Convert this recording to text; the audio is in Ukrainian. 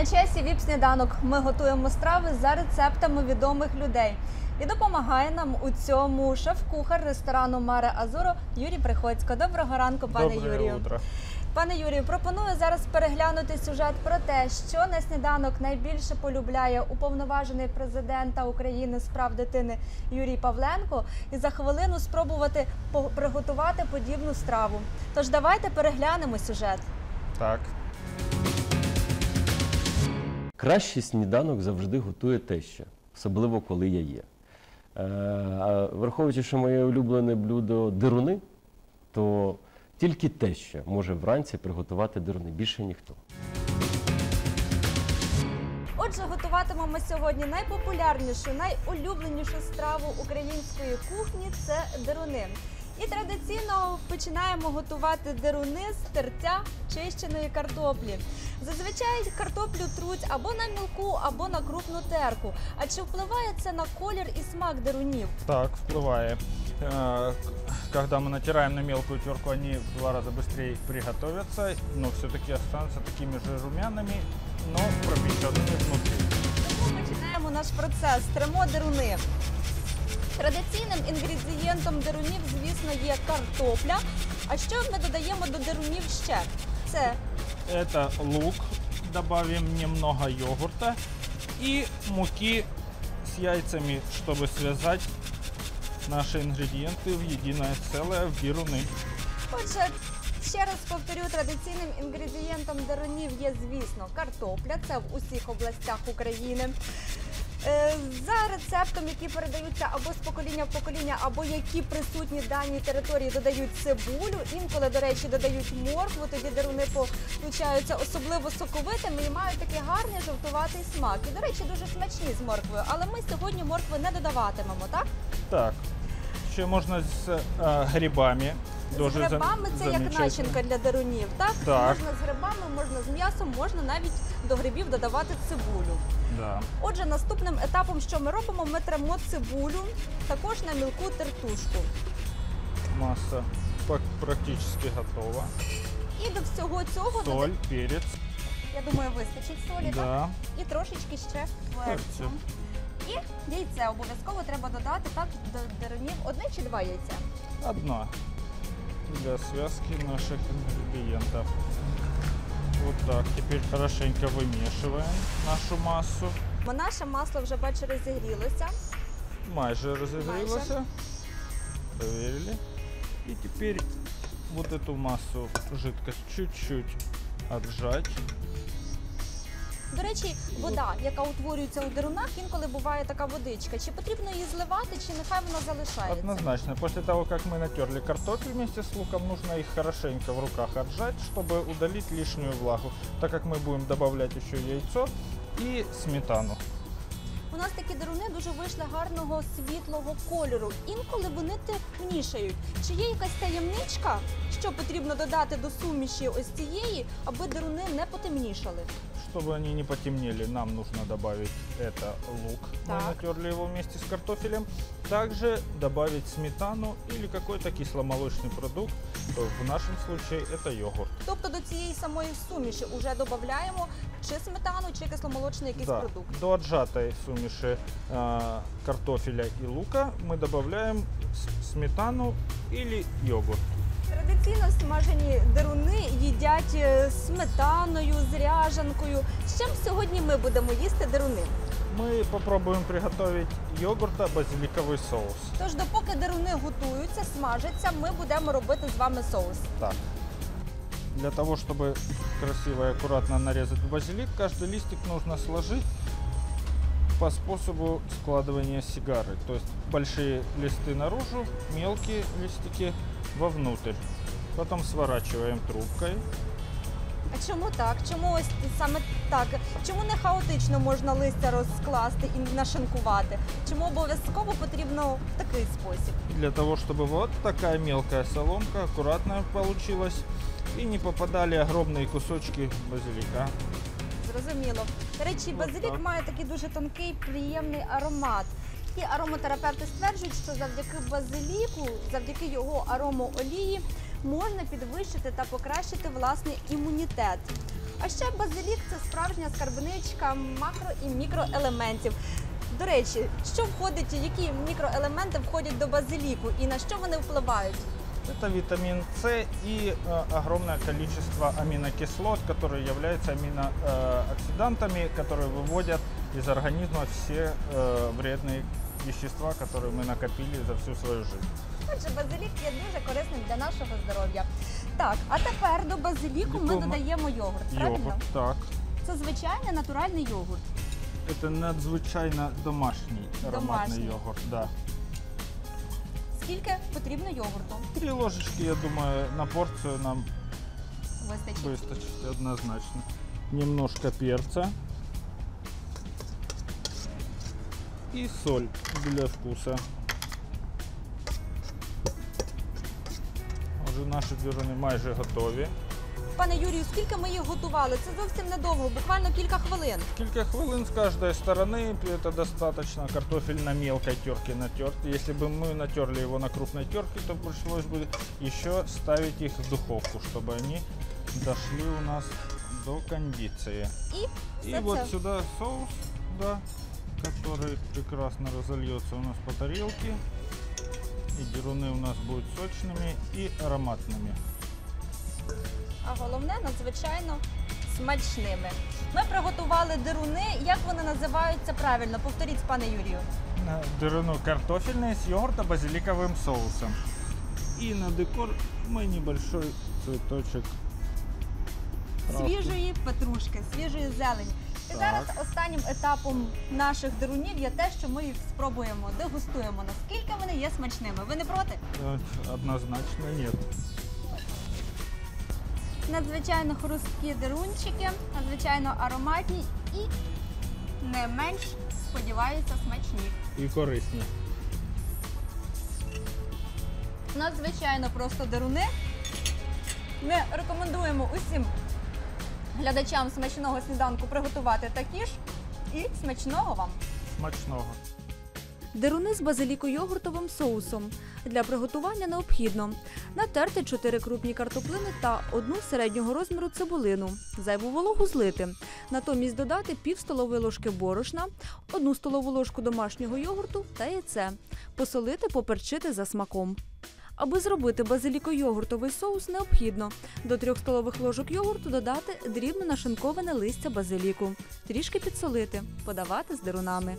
На часі віп сніданок. Ми готуємо страви за рецептами відомих людей. І допомагає нам у цьому шеф-кухар ресторану Маре Азуро Юрій Приходько. Доброго ранку, пане Доброе Юрію. утро. Пане Юрію, пропоную зараз переглянути сюжет про те, що на сніданок найбільше полюбляє уповноважений президента України з прав дитини Юрій Павленко, і за хвилину спробувати приготувати подібну страву. Тож давайте переглянемо сюжет. Так, Кращий сніданок завжди готує теща, особливо коли я є. Е, враховуючи, що моє улюблене блюдо дируни, то тільки теща може вранці приготувати дируни, більше ніхто. Отже, готуватимемо сьогодні найпопулярнішу, найулюбленішу страву української кухні це деруни. І традиційно починаємо готувати деруни з тертя чищеної картоплі. Зазвичай картоплю труть або на мілку, або на крупну терку. А чи впливає це на колір і смак дерунів? так, вплывает. Э, к- Когда мы натираем на мелкую терку, они в два раза быстрее приготовятся, но все-таки останутся такими же румяными, но пропеченными внутри. Тому починаємо наш процес. Тремо деруни. Традиційним інгредієнтом дерунів, звісно, є картопля. А що ми додаємо до дерунів ще? Це Это лук, добавим немного йогурта и муки с яйцами, чтобы связать наши ингредиенты в единое целое в дируны. Отже, ще раз повторю, традиційним інгредієнтом дерунів є, звісно, картопля. Це в усіх областях України. Е, За рецептом, які передаються або з покоління в покоління, або які присутні даній території, додають цибулю. Інколи, до речі, додають моркву. Тоді деруни получаються особливо соковитими і мають такий гарний жовтуватий смак. І, до речі, дуже смачні з морквою. Але ми сьогодні моркви не додаватимемо, так? Так, еще можно с э, грибами. З Дуже зам- грибами це як замечательно. начинка для дерунів, так? Так. Можна з грибами, можна з м'ясом, можна навіть до грибів додавати цибулю. Да. Отже, наступним етапом, що ми робимо, ми тремо цибулю також на мілку тертушку. Масса пак- практически готова. І до всього цього Соль, перец. я думаю, вистачить солі, так? Да. І трошечки ще перцю. Перцю. І яйце обов'язково треба додати так до дерунів одне чи два яйця. Одна. Для связки наших ингредиентов. Вот так. Теперь хорошенько вымешиваем нашу массу. Бо наше масло вже бачу розігрілося. Майже разогрелась. Проверили. И теперь вот эту массу жидкость чуть-чуть отжать. До речі, вода, яка утворюється у дерунах, інколи буває така водичка. Чи потрібно її зливати, чи нехай вона залишається? Однозначно. После того, как мы натерли картофель вместе с луком, нужно их хорошенько в руках отжать, чтобы удалить лишнюю влагу, так как мы будем добавлять еще яйцо и сметану. У нас такі деруни дуже вийшли гарного світлого кольору. Інколи вони темнішають. Чи є якась таємничка, що потрібно додати до суміші ось цієї, аби деруни не потемнішали? Чтобы они не потемнели, нам нужно добавить это лук. Так. Мы натерли его вместе с картофелем. Также добавить сметану или какой-то кисломолочный продукт. В нашем случае это йогурт. Тобто до цієї самої суміші вже додаємо чи сметану, чи кисломолочний якийсь Да, продукт. до отжатой сумеши э, картофеля и лука мы добавляем с- сметану или йогурт. Традиційно смажені деруни їдять е, з сметаною, з ряжанкою. З чим сьогодні ми будемо їсти деруни? Мы попробуем приготовить йогурта базиликовый соус. Тож, допоки деруни готуються, смажаться, ми будемо робити з вами соус. Так. Для того, чтобы красиво и аккуратно нарезать базилик, каждый листик нужно сложить по способу складывания сигары. То есть большие листы наружу, мелкие листики вовнутрь. Потом сворачиваем трубкой. А чому так? Чому ось саме так? Чому не хаотично можна листя розкласти і нашинкувати? Чому обов'язково потрібно в такий спосіб? Для того, чтобы вот такая мелкая соломка аккуратная получилась. И не попадали огромные кусочки базилика. Зрозуміло. До речі, базилік має такий дуже тонкий, приємний аромат. І ароматерапевти стверджують, що завдяки базиліку, завдяки його аромоолії, можна підвищити та покращити власний імунітет. А ще базилік це справжня скарбничка макро і мікроелементів. До речі, що входить, які мікроелементи входять до базиліку і на що вони впливають? Это витамин С и э, огромное количество аминокислот, которые являются аминооксидантами, которые выводят из организма все э, вредные вещества, которые мы накопили за всю свою жизнь. Отже, базилік є дуже корисним для нашого здоров'я. Так, а тепер до базиліку ми Якому? додаємо йогурт. Правильно? Йогурт, так. Це звичайний натуральний йогурт. Это надзвичайно домашний ароматный Домашний. йогурт. Да. Скільки потрібно йогурту? Три ложечки, я думаю, на порцию нам Вистачить. выстачит однозначно. Немножко перца. И соль для вкуса. Уже наші дюрини майже готові. Пане Юрію, скільки ми їх готували? Це зовсім недовго, буквально кілька хвилин. Кілька хвилин с каждой стороны, это достаточно. Картофель на мелкой терке натерт. Если бы мы натерли его на крупной терке, то пришлось бы еще ставить их в духовку, чтобы они дошли у нас до кондиции. І И все вот це сюда соус, да, который прекрасно разольется у нас по тарелке. И деруны у нас будут сочными и ароматными. а головне надзвичайно смачними. Ми приготували дируни. Як вони називаються правильно? Повторіть, пане Юрію. На Деруны картофельные с йогурто-базиликовым соусом. И на декор мы небольшой цветочек. травки. Свіжої петрушки, свіжої зелені. І Так. зараз останнім етапом наших дирунів є те, що ми їх спробуємо, дегустуємо. Наскільки вони є смачними? Ви не проти? Э, Однозначно нет. Надзвичайно хрусткі дирунчики, надзвичайно ароматні і не менш, сподіваюся, смачні. І корисні. Надзвичайно просто деруни. Ми рекомендуємо усім глядачам смачного сніданку приготувати такі ж і смачного вам. Смачного. Деруни з базиліко-йогуртовим соусом. Для приготування необхідно натерти 4 крупні картоплини та одну середнього розміру цибулину. Зайву вологу злити. Натомість додати пів столової ложки борошна, одну столову ложку домашнього йогурту та яйце. Посолити, поперчити за смаком. Аби зробити базиліко-йогуртовий соус, необхідно до 3 столових ложок йогурту додати дрібно нашинковане листя базиліку, трішки підсолити, подавати з дерунами.